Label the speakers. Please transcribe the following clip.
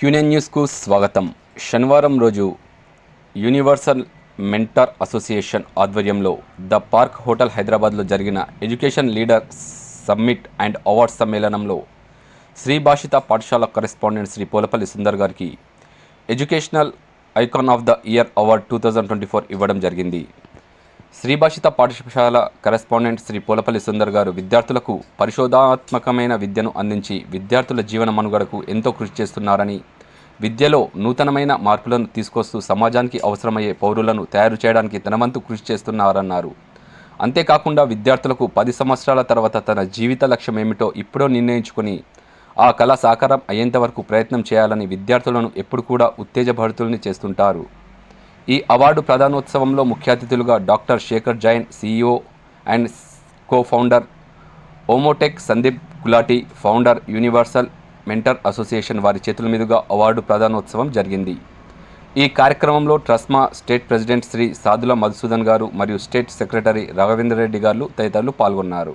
Speaker 1: క్యూనెన్ న్యూస్కు స్వాగతం. శనివారం రోజు యూనివర్సల్ మెంటర్ అసోసియేషన్ ఆధ్వర్యంలో ద పార్క్ హోటల్ హైదరాబాద్లో జరిగిన education leader summit and awards సమ్మేళనంలో Shri Bhashita పాఠశాల కరెస్పాండెంట్ శ్రీ పోలపల్లి సుందర్ గారికి educational icon of the year award two thousand twenty four ఇవ్వడం జరిగింది. శ్రీభాషిత పాఠశాల కరెస్పాండెంట్ శ్రీ పోలపల్లి సుందర్ గారు విద్యార్థులకు పరిశోధాత్మకమైన విద్యను అందించి విద్యార్థుల జీవన మనుగడకు ఎంతో కృషి చేస్తున్నారని విద్యలో నూతనమైన మార్పులను తీసుకొస్తూ సమాజానికి అవసరమయ్యే పౌరులను తయారు చేయడానికి తనవంతు కృషి చేస్తున్నారన్నారు. అంతేకాకుండా విద్యార్థులకు పది సంవత్సరాల తర్వాత తన జీవిత లక్ష్యం ఏమిటో ఇప్పుడో నిర్ణయించుకొని ఆ కళ సాకారం అయ్యేంత వరకు ప్రయత్నం చేయాలని విద్యార్థులను ఎప్పుడు కూడా ఉత్తేజభరితుల్ని చేస్తుంటారు. ఈ అవార్డు ప్రధానోత్సవంలో ముఖ్య అతిథులుగా doctor Shekhar Jain CEO and co founder Omotec Sandeep Gulati founder universal mentor association వారి చేతుల మీదుగా అవార్డు ప్రధానోత్సవం జరిగింది. ఈ కార్యక్రమంలో ట్రస్మా స్టేట్ ప్రెసిడెంట్ శ్రీ సాదుల మధుసూదన్ గారు మరియు స్టేట్ సెక్రటరీ రాఘవేంద్ర రెడ్డి గారు తదితరులు పాల్గొన్నారు.